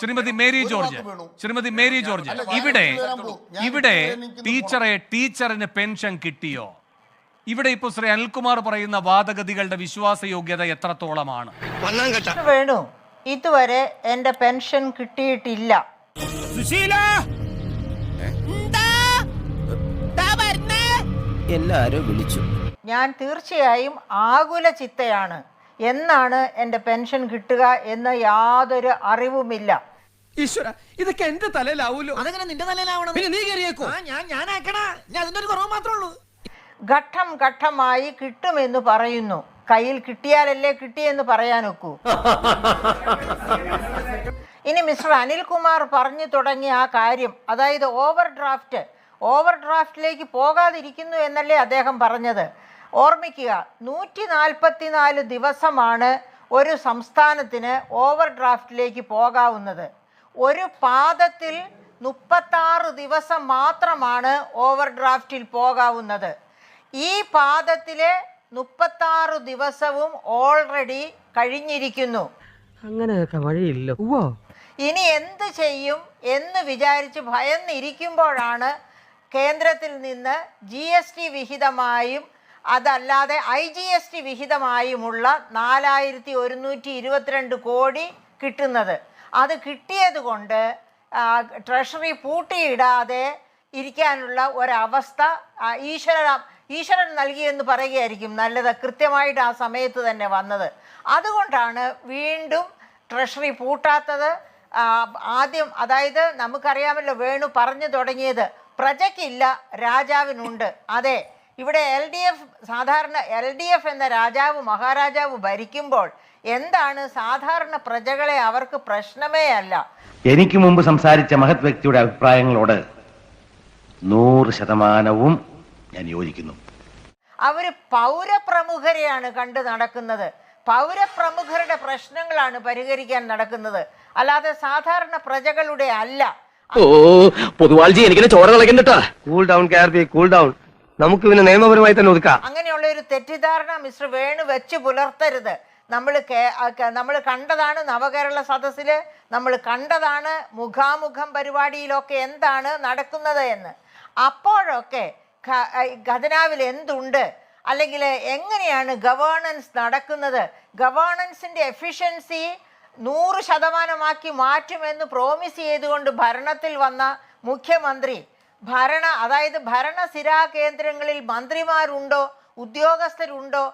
Shrimati Mary George Shrimati Mary George ഇവിടെ ഇവിടെ ടീച്ചറെ ടീച്ചറിന് പെൻഷൻ കിട്ടിയോ? ഇവിടെ ഇപ്പോൾ ശ്രീ അനിൽകുമാർ പറയുന്ന വാദഗതികളുടെ വിശ്വാസയോഗ്യത എത്രത്തോളമാണ്? വേണു. ഇതുവരെ എന്റെ പെൻഷൻ കിട്ടിയിട്ടില്ല. സുശീല! എല്ലാരും വിളിച്ചു. ഞാൻ തീർച്ചയായും ആകുല ചിത്തയാണ് എന്നാണ് എന്റെ പെൻഷൻ കിട്ടുക എന്ന് യാതൊരു അറിവുമില്ല. ഈശ്വര ഇതൊക്കെ എന്റെ തലയിലാവൂലോ? അതെങ്ങനെ നിന്റെ തലയിലാവണം? പിന്നെ നീ കയറിയേക്കോ ഞാൻ ഞാൻ ആക്കണ ഞാൻ അതിന്റെ ഒരു കുറവ് മാത്രമേ ഉള്ളൂ. ഘട്ടം ഘട്ടമായി കിട്ടുമെന്ന് പറയുന്നു. കയ്യിൽ കിട്ടിയാലല്ലേ കിട്ടിയെന്ന് പറയാനൊക്കൂ. ഇനി മിസ്റ്റർ അനിൽകുമാർ പറഞ്ഞു തുടങ്ങിയ ആ കാര്യം അതായത് ഓവർ ഡ്രാഫ്റ്റ് ഓവർ ഡ്രാഫ്റ്റിലേക്ക് പോകാതിരിക്കുന്നു എന്നല്ലേ അദ്ദേഹം പറഞ്ഞത്. ഓർമ്മിക്കുക നൂറ്റി നാൽപ്പത്തിനാല് ദിവസമാണ് ഒരു സംസ്ഥാനത്തിന് ഓവർ ഡ്രാഫ്റ്റിലേക്ക് പോകാവുന്നത്. ഒരു പാദത്തിൽ മുപ്പത്താറ് ദിവസം മാത്രമാണ് ഓവർ ഡ്രാഫ്റ്റിൽ പോകാവുന്നത്. ഈ പാദത്തിലെ മുപ്പത്താറ് ദിവസവും ഓൾറെഡി കഴിഞ്ഞിരിക്കുന്നു. അങ്ങനെയൊക്കെ വഴിയില്ല. ഇനി എന്ത് ചെയ്യും എന്ന് വിചാരിച്ച് ഭയന്നിരിക്കുമ്പോഴാണ് കേന്ദ്രത്തിൽ നിന്ന് ജി എസ് ടി വിഹിതമായും അതല്ലാതെ ഐ ജി എസ് ടി വിഹിതമായുമുള്ള നാലായിരത്തി ഒരുന്നൂറ്റി ഇരുപത്തിരണ്ട് കോടി കിട്ടുന്നത്. അത് കിട്ടിയത് കൊണ്ട് ട്രഷറി പൂട്ടിയിടാതെ ഇരിക്കാനുള്ള ഒരവസ്ഥ ഈശ്വര ഈശ്വരൻ നൽകിയെന്ന് പറയുകയായിരിക്കും നല്ലത്. കൃത്യമായിട്ട് ആ സമയത്ത് തന്നെ വന്നത്. അതുകൊണ്ടാണ് വീണ്ടും ട്രഷറി പൂട്ടാത്തത്. ആദ്യം അതായത് നമുക്കറിയാമല്ലോ വേണു പറഞ്ഞു തുടങ്ങിയത് പ്രജയ്ക്കില്ല രാജാവിനുണ്ട്. അതെ ഇവിടെ എൽ ഡി എഫ് സാധാരണ എൽ ഡി എഫ് എന്ന രാജാവ് മഹാരാജാവ് ഭരിക്കുമ്പോൾ എന്താണ് സാധാരണ പ്രജകളെ അവർക്ക് പ്രശ്നമേ അല്ല? എനിക്ക് മുമ്പ് സംസാരിച്ച മഹത് വ്യക്തിയുടെ അഭിപ്രായങ്ങളോട് നൂറ് ശതമാനവും ഞാൻ യോജിക്കുന്നു. അവർ പൗരപ്രമുഖരെയാണ് കണ്ടു നടക്കുന്നത്. പൗരപ്രമുഖരുടെ പ്രശ്നങ്ങളാണ് പരിഹരിക്കാൻ നടക്കുന്നത്. അല്ലാതെ സാധാരണ പ്രജകളുടെ അല്ല. ഓ പൊതുവാൾജി എനിക്കിനെ ചോര കളക്കണ്ടട്ടാ കൂൾ ഡൗൺ കേർ ബി കൂൾ ഡൗൺ നമുക്ക് പിന്നെ നിയമപരമായി തന്നെ ഒതുക്കാം. അങ്ങനെയുള്ള ഒരു തെറ്റിദ്ധാരണ മിസ്റ്റർ വേണു വെച്ച് പുലർത്തരുത്. നമ്മൾ നമ്മൾ കണ്ടതാണ് നവകേരള സദസ്സിൽ നമ്മൾ കണ്ടതാണ് മുഖാമുഖം പരിപാടിയിലൊക്കെ എന്താണ് നടക്കുന്നത് എന്ന്. അപ്പോഴൊക്കെ ഖജനാവിൽ എന്തുണ്ട്? അല്ലെങ്കിൽ എങ്ങനെയാണ് ഗവേണൻസ് നടക്കുന്നത്? ഗവേണൻസിന്റെ എഫിഷ്യൻസി നൂറ് ശതമാനമാക്കി മാറ്റുമെന്ന് പ്രോമിസ് ചെയ്തുകൊണ്ട് ഭരണത്തിൽ വന്ന മുഖ്യമന്ത്രി ഭരണ അതായത് ഭരണസിരാ കേന്ദ്രങ്ങളിൽ മന്ത്രിമാരുണ്ടോ ഉദ്യോഗസ്ഥരുണ്ടോ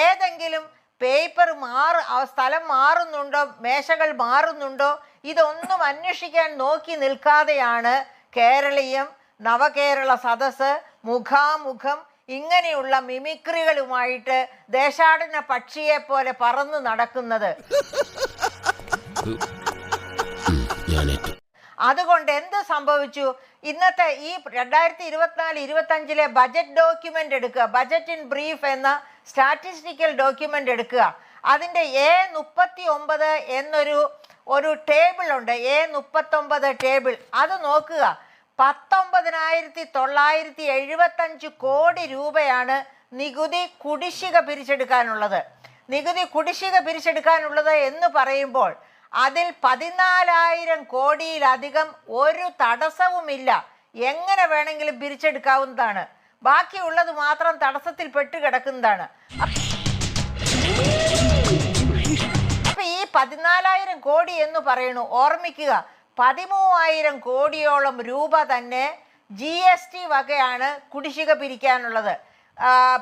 ഏതെങ്കിലും പേപ്പർ മാറ സ്ഥലം മാറുന്നുണ്ടോ മേശകൾ മാറുന്നുണ്ടോ ഇതൊന്നും അന്വേഷിക്കാൻ നോക്കി നിൽക്കാതെയാണ് കേരളീയം നവകേരള സദസ് മുഖാമുഖം ഇങ്ങനെയുള്ള മിമിക്രികളുമായിട്ട് ദേശാടന പക്ഷിയെ പോലെ പറന്നു നടക്കുന്നത്. അതുകൊണ്ട് എന്ത് സംഭവിച്ചു? ഇന്നത്തെ ഈ രണ്ടായിരത്തി ഇരുപത്തിനാല് ഇരുപത്തഞ്ചിലെ ബജറ്റ് ഡോക്യുമെന്റ് എടുക്കുക. ബജറ്റ് ഇൻ ബ്രീഫ് എന്ന സ്റ്റാറ്റിസ്റ്റിക്കൽ ഡോക്യുമെന്റ് എടുക്കുക. അതിന്റെ എ മുപ്പത്തി ഒമ്പത് എന്നൊരു ഒരു ടേബിൾ ഉണ്ട്. എ മുപ്പത്തൊമ്പത് ടേബിൾ അത് നോക്കുക. പത്തൊമ്പതിനായിരത്തി തൊള്ളായിരത്തി എഴുപത്തഞ്ച് കോടി രൂപയാണ് നികുതി കുടിശ്ശിക പിരിച്ചെടുക്കാനുള്ളത്. നികുതി കുടിശ്ശിക പിരിച്ചെടുക്കാനുള്ളത് എന്ന് പറയുമ്പോൾ അതിൽ പതിനാലായിരം കോടിയിലധികം ഒരു തടസ്സവുമില്ല. എങ്ങനെ വേണമെങ്കിലും പിരിച്ചെടുക്കാവുന്നതാണ്. ബാക്കിയുള്ളത് മാത്രം തടസ്സത്തിൽ പെട്ട് കിടക്കുന്നതാണ്. അപ്പൊ ഈ പതിനാലായിരം കോടി എന്ന് പറയുന്നു ഓർമ്മിക്കുക. പതിമൂവായിരം കോടിയോളം രൂപ തന്നെ ജി എസ് ടി വകയാണ് കുടിശ്ശിക പിരിക്കാനുള്ളത്.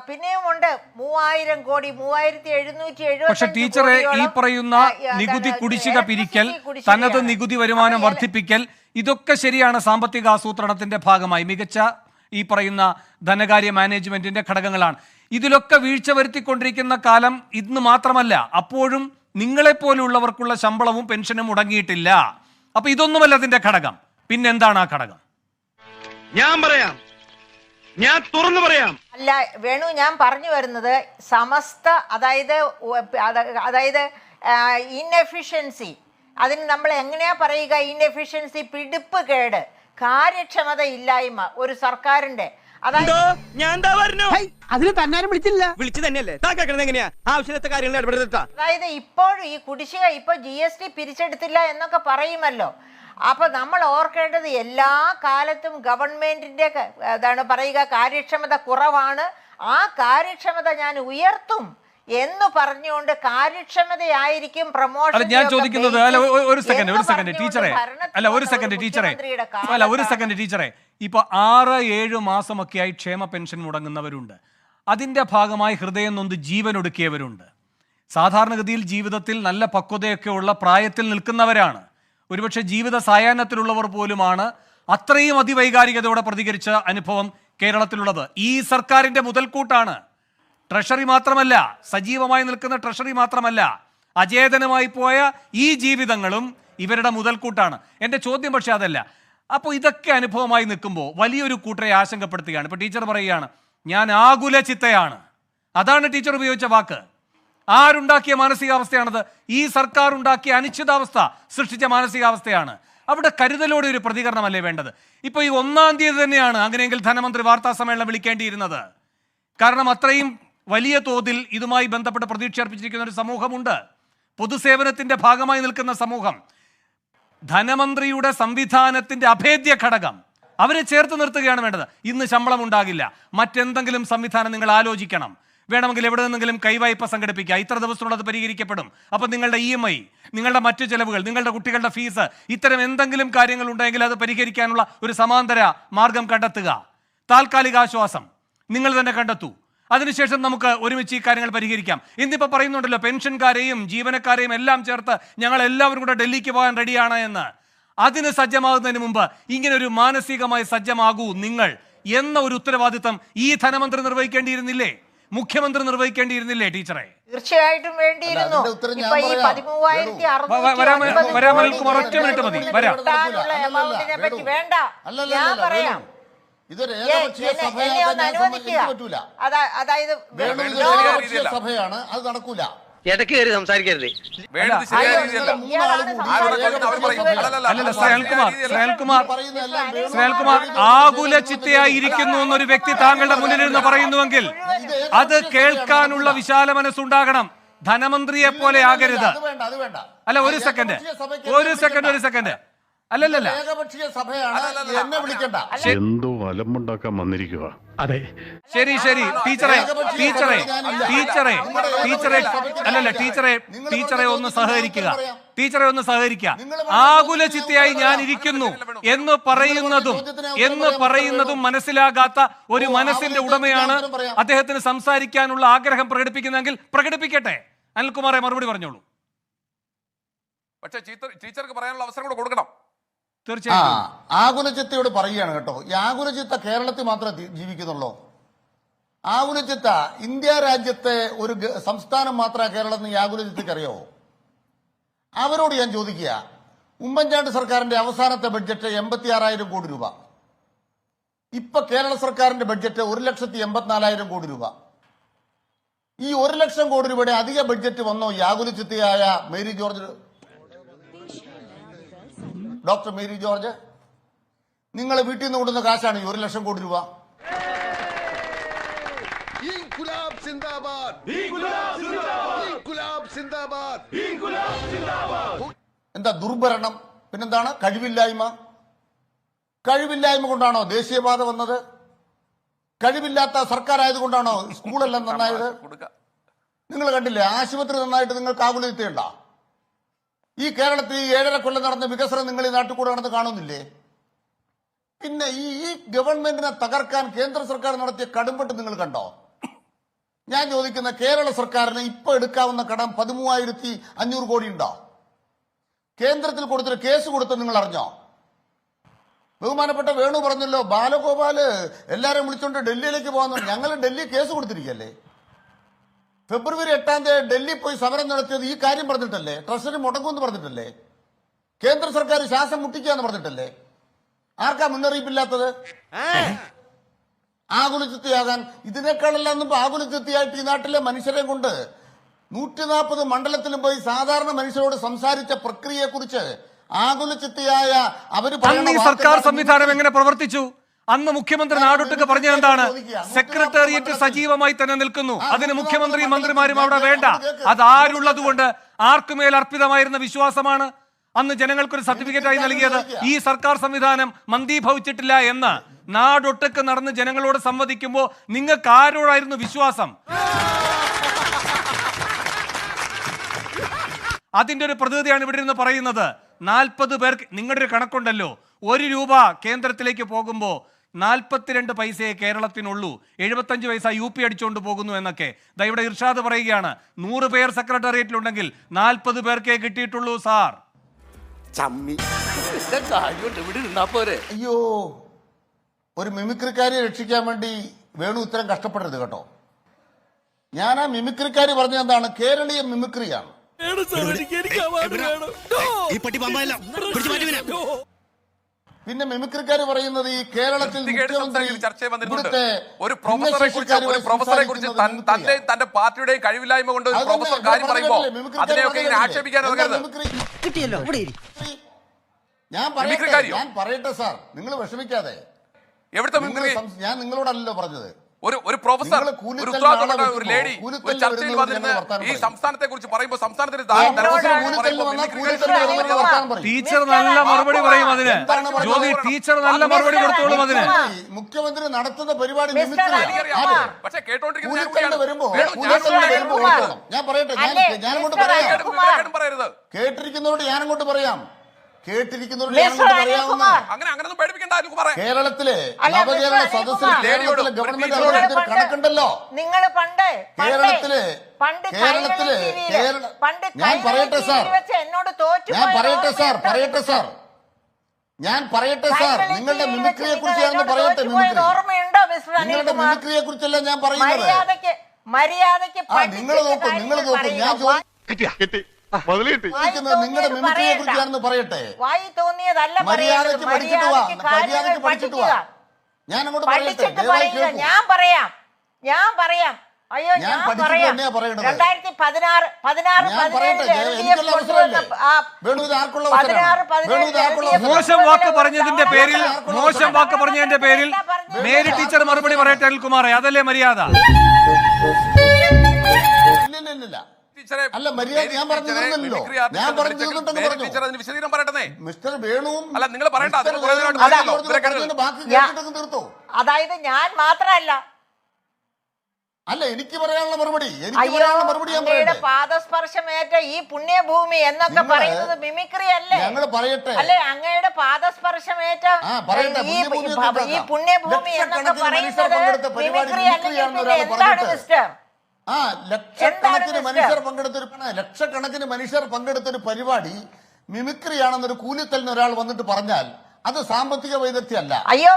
പിന്നെയുമുണ്ട് മൂവായിരം കോടി മൂവായിരത്തി എഴുന്നൂറ്റി പക്ഷെ ടീച്ചറെ ഈ പറയുന്ന നികുതി കുടിശ്ശിക പിരിക്കൽ തനത് നികുതി വരുമാനം വർദ്ധിപ്പിക്കൽ ഇതൊക്കെ ശരിയാണ് സാമ്പത്തിക ആസൂത്രണത്തിന്റെ ഭാഗമായി. മികച്ച ഈ പറയുന്ന ധനകാര്യ മാനേജ്മെന്റിന്റെ ഘടകങ്ങളാണ്. ഇതിലൊക്കെ വീഴ്ച വരുത്തിക്കൊണ്ടിരിക്കുന്ന കാലം ഇന്ന് മാത്രമല്ല അപ്പോഴും നിങ്ങളെപ്പോലുള്ളവർക്കുള്ള ശമ്പളവും പെൻഷനും മുടങ്ങിയിട്ടില്ല. അപ്പൊ ഇതൊന്നുമല്ല അതിന്റെ ഘടകം. പിന്നെന്താണ് ആ ഘടകം? ഞാൻ പറയാം. ഞാൻ തുറന്നു പറയാം. അല്ല വേണു ഞാൻ പറഞ്ഞു വരുന്നത് സമസ്ത അതായത് അതായത് ഇൻഎഫിഷ്യൻസി അതിന് നമ്മൾ എങ്ങനെയാ പറയുക? ഇൻഎഫിഷ്യൻസി പിടിപ്പ് കേട് കാര്യക്ഷമത ഇല്ലായ്മ ഒരു സർക്കാരിന്റെ. അതായത് ഞാൻ എന്താ പറഞ്ഞു? അതിന് തന്നാരും വിളിച്ചില്ല. വിളിച്ചു തന്നെയല്ലേ? താ കേൾക്കണത് എങ്ങനെയാ? ആവശ്യത്തെ കാര്യങ്ങൾ ഇടപെടുത്താ അതായത് ഇപ്പോഴും ഈ കുടിശ്ശിക ഇപ്പൊ ജി എസ് ടി പിരിച്ചെടുത്തില്ല എന്നൊക്കെ പറയുമല്ലോ. അപ്പൊ നമ്മൾ ഓർക്കേണ്ടത് എല്ലാ കാലത്തും ഗവൺമെന്റിന്റെ അതാണ് എന്താണ് പറയുക കാര്യക്ഷമത കുറവാണ്. ആ കാര്യക്ഷമത ഞാൻ ഉയർത്തും എന്ന് പറഞ്ഞുകൊണ്ട് കാര്യക്ഷമതയായിരിക്കും പ്രൊമോഷൻ ഞാൻ ചോദിക്കുന്നത് അല്ല ഒരു സെക്കൻഡ് ഒരു സെക്കൻഡ് ടീച്ചറെ. അല്ല ഒരു സെക്കൻഡ് ടീച്ചറെ. അല്ല ഒരു സെക്കൻഡ് ടീച്ചറെ. ഇപ്പൊ ആറ് ഏഴ് മാസമൊക്കെയായി ക്ഷേമ പെൻഷൻ മുടങ്ങുന്നവരുണ്ട്. അതിന്റെ ഭാഗമായി ഹൃദയം നൊന്ത് ജീവൻ ഒടുക്കിയവരുണ്ട്. സാധാരണഗതിയിൽ ജീവിതത്തിൽ നല്ല പക്വതയൊക്കെ ഉള്ള പ്രായത്തിൽ നിൽക്കുന്നവരാണ്. ഒരുപക്ഷെ ജീവിത സായാഹ്നത്തിലുള്ളവർ പോലുമാണ് അത്രയും അതിവൈകാരികതയോടെ പ്രതികരിച്ച അനുഭവം കേരളത്തിലുള്ളത്. ഈ സർക്കാരിന്റെ മുതൽക്കൂട്ടാണ്. ട്രഷറി മാത്രമല്ല സജീവമായി നിൽക്കുന്ന ട്രഷറി മാത്രമല്ല അചേതനമായി പോയ ഈ ജീവിതങ്ങളും ഇവരുടെ മുതൽക്കൂട്ടാണ്. എന്റെ ചോദ്യം പക്ഷേ അതല്ല. അപ്പോൾ ഇതൊക്കെ അനുഭവമായി നിൽക്കുമ്പോൾ വലിയൊരു കൂട്ടരെ ആശങ്കപ്പെടുത്തുകയാണ്. ഇപ്പോൾ ടീച്ചർ പറയുകയാണ് ഞാൻ ആകുല ചിത്തയാണ് അതാണ് ടീച്ചർ ഉപയോഗിച്ച വാക്ക്. ആരുണ്ടാക്കിയ മാനസികാവസ്ഥയാണത്? ഈ സർക്കാർ ഉണ്ടാക്കിയ അനിശ്ചിതാവസ്ഥ സൃഷ്ടിച്ച മാനസികാവസ്ഥയാണ്. അവിടെ കരുതലോടെ ഒരു പ്രതികരണമല്ലേ വേണ്ടത്? ഇപ്പൊ ഈ ഒന്നാം തീയതി തന്നെയാണ് അങ്ങനെയെങ്കിൽ ധനമന്ത്രി വാർത്താ സമ്മേളനം വിളിക്കേണ്ടിയിരുന്നത്. കാരണം അത്രയും വലിയ തോതിൽ ഇതുമായി ബന്ധപ്പെട്ട് പ്രതീക്ഷ അർപ്പിച്ചിരിക്കുന്ന ഒരു സമൂഹമുണ്ട്. പൊതുസേവനത്തിന്റെ ഭാഗമായി നിൽക്കുന്ന സമൂഹം. ധനമന്ത്രിയുടെ സംവിധാനത്തിന്റെ അഭേദ്യ ഘടകം അവരെ ചേർത്ത് നിർത്തുകയാണ് വേണ്ടത്. ഇന്ന് ശമ്പളം ഉണ്ടാകില്ല. മറ്റെന്തെങ്കിലും സംവിധാനം നിങ്ങൾ ആലോചിക്കണം. വേണമെങ്കിൽ എവിടെ നിന്നെങ്കിലും കൈവായ്പ സംഘടിപ്പിക്കുക. ഇത്ര ദിവസത്തിനുള്ളത് പരിഹരിക്കപ്പെടും. അപ്പം നിങ്ങളുടെ ഇ എം ഐ നിങ്ങളുടെ മറ്റു ചെലവുകൾ നിങ്ങളുടെ കുട്ടികളുടെ ഫീസ് ഇത്തരം എന്തെങ്കിലും കാര്യങ്ങൾ ഉണ്ടെങ്കിൽ അത് പരിഹരിക്കാനുള്ള ഒരു സമാന്തര മാർഗം കണ്ടെത്തുക. താൽക്കാലിക ആശ്വാസം. നിങ്ങൾ തന്നെ കണ്ടെത്തൂ. അതിനുശേഷം നമുക്ക് ഒരുമിച്ച് ഈ കാര്യങ്ങൾ പരിഹരിക്കാം. ഇന്നിപ്പോൾ പറയുന്നുണ്ടല്ലോ പെൻഷൻകാരെയും ജീവനക്കാരെയും എല്ലാം ചേർത്ത് ഞങ്ങൾ എല്ലാവരും കൂടെ ഡൽഹിക്ക് പോകാൻ റെഡിയാണ് എന്ന്. അതിന് സജ്ജമാകുന്നതിന് മുമ്പ് ഇങ്ങനെ ഒരു മാനസികമായി സജ്ജമാകൂ നിങ്ങൾ എന്ന ഒരു ഉത്തരവാദിത്തം ഈ ധനമന്ത്രി നിർവഹിക്കേണ്ടിയിരുന്നില്ലേ? മുഖ്യമന്ത്രി നിർവഹിക്കേണ്ടിയിരുന്നില്ലേ ടീച്ചറെ? തീർച്ചയായിട്ടും വേണ്ടിയിരുന്നു. ഇപ്പൊ ഈ. പതിമൂവായിരത്തി ഒറ്റ മിനിറ്റ് മതി, വരാം. വേണ്ട. അല്ലല്ല ഞാൻ പറയാം. അതായത് സഭയാണ് അത് നടക്കൂല. ഇടയ്ക്ക് കയറി സംസാരിക്കരുത് വേണ്ടത് ശരിയായ രീതിയല്ല അവർ പറയും. അല്ലല്ല ശ്രേൽകുമാർ ആകുല ചിത്തയായിരിക്കുന്നു എന്നൊരു വ്യക്തി താങ്കളുടെ മുന്നിലിരുന്ന് പറയുന്നുവെങ്കിൽ അത് കേൾക്കാനുള്ള വിശാല മനസ്സുണ്ടാകണം ധനമന്ത്രിയെ പോലെ ആകരുത് അത് വേണ്ട അത് വേണ്ട അല്ല ഒരു സെക്കൻഡ് ഒരു സെക്കൻഡ് ഒരു സെക്കൻഡ് അല്ലല്ലല്ല. ഏകപക്ഷീയ സഭയാണ്. എന്നെ വിളിക്കണ്ട. എന്തോ അലമ്പുണ്ടാക്കാൻ വന്നിരിക്കുക അതെ. ശരി ശരി. ടീച്ചറെ ടീച്ചറെ ടീച്ചറെ ടീച്ചറെ അല്ലല്ല ടീച്ചറെ ടീച്ചറെ ഒന്ന് സഹകരിക്കുക. ടീച്ചറെ ഒന്ന് സഹകരിക്കുക. ആകുല ചിത്തയായി ഞാൻ ഇരിക്കുന്നു എന്ന് പറയുന്നതും എന്ന് പറയുന്നതും മനസ്സിലാകാത്ത ഒരു മനസ്സിന്റെ ഉടമയാണ് അദ്ദേഹത്തിന് സംസാരിക്കാനുള്ള ആഗ്രഹം പ്രകടിപ്പിക്കുന്നതെങ്കിൽ പ്രകടിപ്പിക്കട്ടെ. അനിൽകുമാറെ മറുപടി പറഞ്ഞോളൂ. പക്ഷേ ടീച്ചർക്ക് പറയാനുള്ള അവസരം കൂടെ കൊടുക്കണം. തീർച്ചയായും ആകുലചിത്തയോട് പറയുകയാണ് കേട്ടോ. ഈ ആകുലചിത്ത കേരളത്തിൽ മാത്രമേ ജീവിക്കുന്നുള്ളൂ. ആകുലചിത്ത ഇന്ത്യ രാജ്യത്തെ ഒരു സംസ്ഥാനം മാത്രമേ കേരളത്തിൽ ഈ ആകുലചിത്തക്ക് അറിയോ. അവരോട് ഞാൻ ചോദിക്കുക ഉമ്മൻചാണ്ടി സർക്കാരിന്റെ അവസാനത്തെ ബഡ്ജറ്റ് എൺപത്തി ആറായിരം കോടി രൂപ. ഇപ്പൊ കേരള സർക്കാരിന്റെ ബഡ്ജറ്റ് ഒരു ലക്ഷത്തി എൺപത്തിനാലായിരം കോടി രൂപ. ഈ ഒരു ലക്ഷം കോടി രൂപയുടെ അധിക ബഡ്ജറ്റ് വന്നോ ഈ ആകുലചിത്തയായ Mary George doctor Mary George നിങ്ങൾ വീട്ടിൽ നിന്ന് കൊടുക്കുന്ന കാശാണ് ഈ ഒരു ലക്ഷം കോടി രൂപ. എന്താ ദുർഭരണം? പിന്നെന്താണ്? കഴിവില്ലായ്മ. കഴിവില്ലായ്മ കൊണ്ടാണോ ദേശീയപാത വന്നത്? കഴിവില്ലാത്ത സർക്കാർ ആയതുകൊണ്ടാണോ സ്കൂളെല്ലാം നന്നായത്? കൊടുക്ക. നിങ്ങൾ കണ്ടില്ലേ? ആശുപത്രി നന്നായിട്ട് നിങ്ങൾക്ക് ആകുലതയുണ്ട? ഈ കേരളത്തിൽ ഏഴര കൊല്ലം നടന്ന വികസനം നിങ്ങൾ ഈ നാട്ടിൽ നടന്ന് കാണുന്നില്ലേ? പിന്നെ ഈ ഈ ഗവൺമെന്റിനെ തകർക്കാൻ കേന്ദ്ര സർക്കാർ നടത്തിയ കടുംപെട്ട് നിങ്ങൾ കണ്ടോ? ഞാൻ ചോദിക്കുന്ന കേരള സർക്കാരിന് ഇപ്പൊ എടുക്കാവുന്ന കടം പതിമൂവായിരത്തി അഞ്ഞൂറ് കോടി ഉണ്ടോ? കേന്ദ്രത്തിൽ കൊടുത്തൊരു കേസ് കൊടുത്ത് നിങ്ങൾ അറിഞ്ഞോ? ബഹുമാനപ്പെട്ട വേണു പറഞ്ഞല്ലോ ബാലഗോപാൽ എല്ലാരെയും വിളിച്ചോണ്ട് ഡൽഹിയിലേക്ക് പോകാൻ ഞങ്ങൾ ഡൽഹി കേസ് കൊടുത്തിരിക്കല്ലേ ഫെബ്രുവരി എട്ടാം തീയതി ഡൽഹി പോയി സമരം നടത്തിയത് ഈ കാര്യം പറഞ്ഞിട്ടല്ലേ? ട്രഷറി മുടങ്ങുമെന്ന് പറഞ്ഞിട്ടല്ലേ? കേന്ദ്ര സർക്കാർ ശ്വാസം മുട്ടിക്കുക എന്ന് പറഞ്ഞിട്ടല്ലേ? ആർക്കാ മുന്നറിയിപ്പില്ലാത്തത്? ആകുലചിത്തിയാകാൻ ഇതിനേക്കാളെല്ലാം മുമ്പ് ആകുലചിത്തിയായിട്ട് ഈ നാട്ടിലെ മനുഷ്യരെ കൊണ്ട് നൂറ്റി നാൽപ്പത് മണ്ഡലത്തിലും പോയി സാധാരണ മനുഷ്യരോട് സംസാരിച്ച പ്രക്രിയയെ കുറിച്ച് ആകുലചിത്തിയായ ഈ സർക്കാർ സംവിധാനം എങ്ങനെ പ്രവർത്തിച്ചു? അന്ന് മുഖ്യമന്ത്രി നാടൊട്ടുക്ക് പറഞ്ഞത് എന്താണ്? സെക്രട്ടേറിയറ്റ് സജീവമായി തന്നെ നിൽക്കുന്നു. അതിന് മുഖ്യമന്ത്രിയും മന്ത്രിമാരും അവിടെ വേണ്ട. അത് ആരുള്ളത് കൊണ്ട് ആർക്കുമേൽ അർപ്പിതമായിരുന്ന വിശ്വാസമാണ് അന്ന് ജനങ്ങൾക്കൊരു സർട്ടിഫിക്കറ്റായി നൽകിയത്. ഈ സർക്കാർ സംവിധാനം മന്ദീഭവിച്ചിട്ടില്ല എന്ന് നാടൊട്ടുക്ക് നടന്ന് ജനങ്ങളോട് സംവദിക്കുമ്പോൾ നിങ്ങൾക്ക് ആരോടായിരുന്നു വിശ്വാസം? അതിന്റെ ഒരു പ്രതിനിധിയാണ് ഇവിടെ ഇരുന്ന് പറയുന്നത്. നാൽപ്പത് പേർക്ക് നിങ്ങളുടെ ഒരു കണക്കുണ്ടല്ലോ. ഒരു രൂപ കേന്ദ്രത്തിലേക്ക് പോകുമ്പോൾ നാൽപ്പത്തിരണ്ട് പൈസയെ കേരളത്തിനുള്ളൂ. എഴുപത്തഞ്ച് പൈസ യു പി അടിച്ചുകൊണ്ട് പോകുന്നു എന്നൊക്കെ. ദാ ഇവിടെ ഇർഷാദ് പറയുകയാണ്. നൂറ് പേർ സെക്രട്ടേറിയറ്റിലുണ്ടെങ്കിൽ നാൽപ്പത് പേർക്കേ കിട്ടിയിട്ടുള്ളൂ സാർ. അയ്യോ ഒരു മിമിക്രിക്കാരെ രക്ഷിക്കാൻ വേണ്ടി വേണു ഇത്രയും കഷ്ടപ്പെടരുത് കേട്ടോ. ഞാൻ ആ മിമിക്രിക്കാരി പറഞ്ഞ എന്താണ്? കേരളീയ മിമിക്രിയാണ്. ഈ പട്ടി പമ്പല്ല പിടിച്ചു മാറ്റി പിന്നെ മിമിക്രിക്കാർ പറയുന്നത് ഈ കേരളത്തിൽ ചർച്ചയിൽ വന്നിട്ടുണ്ട്. ഒരു പ്രൊഫസറെ കുറിച്ച് ഒരു പ്രൊഫസറെ കുറിച്ച് തന്റെ തന്റെ പാർട്ടിയുടെയും കഴിവില്ലായ്മ കൊണ്ട് ഒരു പ്രൊഫസർ കാര്യം പറയുമ്പോ അതിനെയൊക്കെ ഇങ്ങനെ ആക്ഷേപിക്കാൻ കിട്ടിയല്ലോ ഇവിടെ ഇരി. ഞാൻ പറയട്ടെ ഞാൻ പറയട്ടെ സാർ. നിങ്ങൾ വിഷമിക്കാതെ. എവിടുത്തെ ഞാൻ നിങ്ങളോടല്ലോ പറഞ്ഞത്. ഒരു ഒരു പ്രൊഫസർ ഒരു ഉത്തരവാദിത്തപ്പെട്ട ഒരു ലേഡി ഒരു ചർച്ചയിൽ വന്നിരുന്ന് ഈ. സംസ്ഥാനത്തെ കുറിച്ച് പറയുമ്പോൾ സംസ്ഥാനത്തിന്. ടീച്ചർ നല്ല മറുപടി പറയും അതിന്. എന്താണ് ജ്യോതി ടീച്ചർ നല്ല മറുപടി കൊടുത്തോളും അതിന്. മുഖ്യമന്ത്രി നടത്തുന്ന പരിപാടി. പക്ഷെ കേട്ടോണ്ടിരിക്കുന്ന ഞാൻ പറയട്ടെ ഞാൻ അങ്ങോട്ട് പറയാം. കേട്ടും കേട്ടും കേട്ടിരിക്കുന്നവരോട് ഞാൻ അങ്ങോട്ട് പറയാം. കേരളത്തിലെ നവകേരള സദസ്സിൽ. കേരളത്തിലെ ഗവൺമെന്റ് കണക്കുണ്ടല്ലോ നിങ്ങൾ പണ്ട് കേരളത്തിലെ കേരളത്തിൽ പണ്ട് കേരളത്തിൽ പണ്ട് ഞാൻ പറയട്ടെ സാർ. എന്നോട് തോറ്റു ഞാൻ പറയട്ടെ സാർ പറയട്ടെ? സാർ. ഞാൻ പറയട്ടെ സാർ. നിങ്ങളുടെ മിമിക്രിയെ കുറിച്ച് ഞാൻ പറയട്ടെ മിമിക്രി. നിങ്ങളുടെ മിമിക്രിയെ കുറിച്ചല്ല ഞാൻ പറയുന്നത്? മര്യാദയ്ക്ക് മര്യാദയ്ക്ക് ആ നിങ്ങൾ നോക്കൂ നിങ്ങൾ നോക്കൂ. ഞാൻ ചോദിക്കുന്നത് നിങ്ങളുടെ മിമിക്രിയെ കുറിച്ചാണെന്ന് പറയട്ടെ? പഠിച്ചിട്ട് വാ. പഠിച്ചിട്ട് വാ. ഞാൻ അങ്ങോട്ട് പറയട്ടെ? പറയാം. ഞാൻ പറയാം. അയ്യോ ഞാൻ പറയാം. രണ്ടായിരത്തി പതിനാറ് പതിനാറ് മോശം വാക്ക് പറഞ്ഞതിന്റെ പേരിൽ മോശം വാക്ക് പറഞ്ഞതിന്റെ പേരിൽ മേരി ടീച്ചർ മറുപടി പറയട്ടെ അനിൽകുമാറെ. അതല്ലേ മര്യാദ? ഇല്ല ഇല്ല ഇല്ല, ഇല്ല. ടീച്ചറെ അല്ല, മര്യാദ ഞാൻ പറഞ്ഞു ഞാൻ എന്ന് പറഞ്ഞു തീർന്നിട്ടെന്ന് പറഞ്ഞു. ടീച്ചർ അതിന് വിശദീകരണം പറയട്ടെ? മിസ്റ്റർ വേണുവും അല്ല, നിങ്ങൾ പറയണ്ട. അതായത് ഞാൻ മാത്രല്ല അല്ല എനിക്ക് പറയാനുള്ള മറുപടി എനിക്ക് പറയാനുള്ള മറുപടി ഞാൻ പാദസ്പർശമേറ്റ ഈ പുണ്യഭൂമി എന്നൊക്കെ പറയുന്നത് മിമിക്രി അല്ലേ? ഞങ്ങൾ പറയട്ടെ. അല്ലെ അങ്ങയുടെ പാദസ്പർശമേറ്റ ഈ പുണ്യഭൂമി എന്നൊക്കെ പറയുന്നത് മിമിക്രി അല്ലെങ്കിൽ എന്താണ്. മിസ്റ്റർ? ആ ലക്ഷക്കണക്കിന് മനുഷ്യർ? പങ്കെടുത്തൊരു ലക്ഷക്കണക്കിന് മനുഷ്യർ പങ്കെടുത്തൊരു പരിപാടി മിമിക്രിയാണെന്നൊരു കൂലിത്തലിന് ഒരാൾ വന്നിട്ട് പറഞ്ഞാൽ അത് സാമ്പത്തിക വൈദഗ്ധ്യമല്ല. അയ്യോ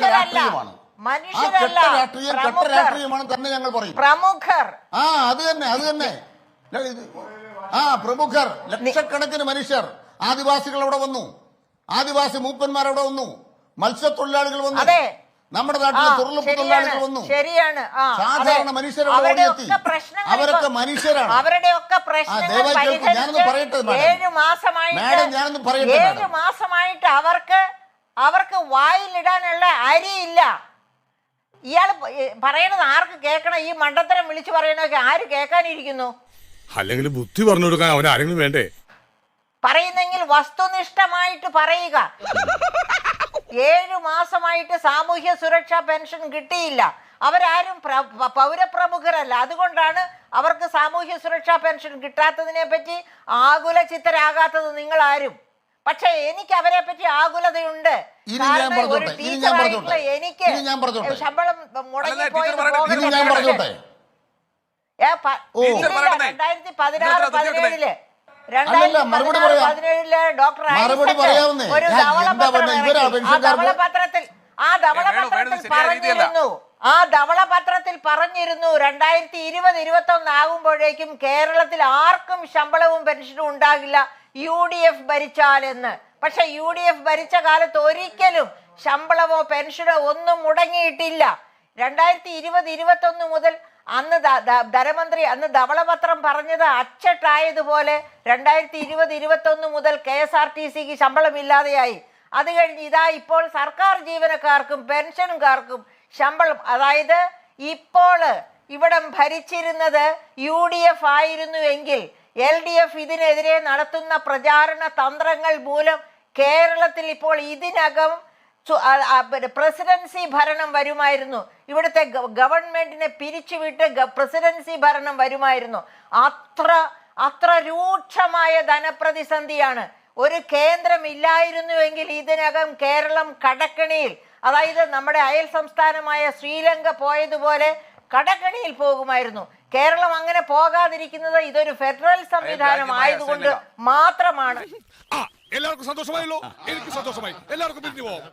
രാഷ്ട്രീയമാണ്. ആ മനുഷ്യരല്ല കെട്ട രാഷ്ട്രീയം കെട്ട രാഷ്ട്രീയമാണ് തന്നെ ഞങ്ങൾ പറയും. പ്രമുഖർ. ആ അത് തന്നെ അത് തന്നെ. ആ പ്രമുഖർ ലക്ഷക്കണക്കിന് മനുഷ്യർ. ആദിവാസികൾ അവിടെ വന്നു. ആദിവാസി മൂപ്പന്മാർ അവിടെ വന്നു. മത്സ്യത്തൊഴിലാളികൾ വന്നു. നമ്മുടെ നാട്ടിലെ ശരിയാണ് തൊഴിലാളികൾ വന്നു. ശരിയാണ്. സാധാരണ മനുഷ്യരുടെ അവരുടെ ഒക്കെ പ്രശ്നങ്ങൾ അവരൊക്കെ മനുഷ്യരാണ്. അവരുടെയൊക്കെ. ഞാനൊന്ന് പറയട്ടെ, മാഡം, ഞാനൊന്ന് പറയട്ടെ, ഏഴ് മാസമായിട്ട് അവർക്ക് അവർക്ക് വായിലിടാനുള്ള അരിയില്ല. ഇയാൾ പറയണത് ആർക്ക് കേൾക്കണം? ഈ മണ്ടത്തരം വിളിച്ചു പറയണൊക്കെ ആര് കേൾക്കാനിരിക്കുന്നു? അല്ലെങ്കിൽ ബുദ്ധി പറഞ്ഞു കൊടുക്കാൻ അവൻ ആരെങ്കിലും വേണ്ടേ? പറയുന്നെങ്കിൽ വസ്തുനിഷ്ഠമായിട്ട് പറയുക. ഏഴു മാസമായിട്ട് സാമൂഹ്യ സുരക്ഷാ പെൻഷൻ കിട്ടിയില്ല അവരാരും പ്ര- പൗരപ്രമുഖരല്ല അതുകൊണ്ടാണ് അവർക്ക് സാമൂഹ്യ സുരക്ഷാ പെൻഷൻ കിട്ടാത്തതിനെ പറ്റി ആകുല ചിത്തരാകാത്തത് നിങ്ങൾ ആരും പക്ഷെ എനിക്ക് അവരെ പറ്റി ആകുലതയുണ്ട് ഒരു ടീച്ചറായിട്ടുള്ള എനിക്ക്. ശമ്പളം മുടങ്ങി മുടങ്ങിപ്പോയത് ടീച്ചർ പറയട്ടെ, ഇനി ഞാൻ പറഞ്ഞോട്ടെ ഏ, പ- ഓ. ഇല്ലില്ല, ടീച്ചർ പറയട്ടെ. രണ്ടായിരത്തി പതിനാറ്. പതിനേഴിൽ മറുപടി പറയാം. മറുപടി പറയാവുന്നേ. ഇവരാ ആ പെൻഷൻകാർക്ക് ധവളപത്രത്തിൽ ആ. പറഞ്ഞിരുന്നു. ആ ധവളപത്രത്തിൽ പറഞ്ഞിരുന്നു രണ്ടായിരത്തി ഇരുപത് ഇരുപത്തി ഒന്ന് ആകുമ്പോഴേക്കും കേരളത്തിൽ ആർക്കും ശമ്പളവും പെൻഷനും ഉണ്ടാകില്ല. യു ഡി എഫ് ഭരിച്ചാലെന്ന്. പക്ഷെ യു ഡി എഫ് ഭരിച്ച കാലത്ത് ഒരിക്കലും ശമ്പളമോ പെൻഷനോ ഒന്നും മുടങ്ങിയിട്ടില്ല. രണ്ടായിരത്തി ഇരുപത് ഇരുപത്തി ഒന്ന് മുതൽ അന്ന് ധനമന്ത്രി അന്ന് ധവളപത്രം പറഞ്ഞത് അച്ചട്ടായതുപോലെ രണ്ടായിരത്തി ഇരുപത് ഇരുപത്തൊന്ന് മുതൽ കെ എസ് ആർ ടി സിക്ക് ശമ്പളമില്ലാതെയായി. അത് കഴിഞ്ഞ് ഇതാ ഇപ്പോൾ സർക്കാർ ജീവനക്കാർക്കും പെൻഷനുകാർക്കും ശമ്പളം. അതായത് ഇപ്പോൾ ഇവിടെ ഭരിച്ചിരുന്നത് യു ഡി എഫ് ആയിരുന്നുവെങ്കിൽ എൽ ഡി എഫ് ഇതിനെതിരെ നടത്തുന്ന പ്രചാരണ തന്ത്രങ്ങൾ മൂലം കേരളത്തിൽ ഇപ്പോൾ ഇതിനകം പ്രസിഡൻസി ഭരണം വരുമായിരുന്നു. ഇവിടുത്തെ ഗവൺമെന്റിനെ പിരിച്ചുവിട്ട് പ്രസിഡൻസി ഭരണം വരുമായിരുന്നു. അത്ര അത്ര രൂക്ഷമായ ധനപ്രതിസന്ധിയാണ്. ഒരു കേന്ദ്രം ഇല്ലായിരുന്നുവെങ്കിൽ ഇതിനകം കേരളം കടക്കണിയിൽ അതായത് നമ്മുടെ അയൽ സംസ്ഥാനമായ ശ്രീലങ്ക പോയതുപോലെ കടക്കണിയിൽ പോകുമായിരുന്നു. കേരളം അങ്ങനെ പോകാതിരിക്കുന്നത് ഇതൊരു ഫെഡറൽ സംവിധാനം ആയതുകൊണ്ട് മാത്രമാണ്. എല്ലാവർക്കും സന്തോഷമായല്ലോ. എനിക്ക് സന്തോഷമായി. എല്ലാവർക്കും പിരിഞ്ഞു പോവാം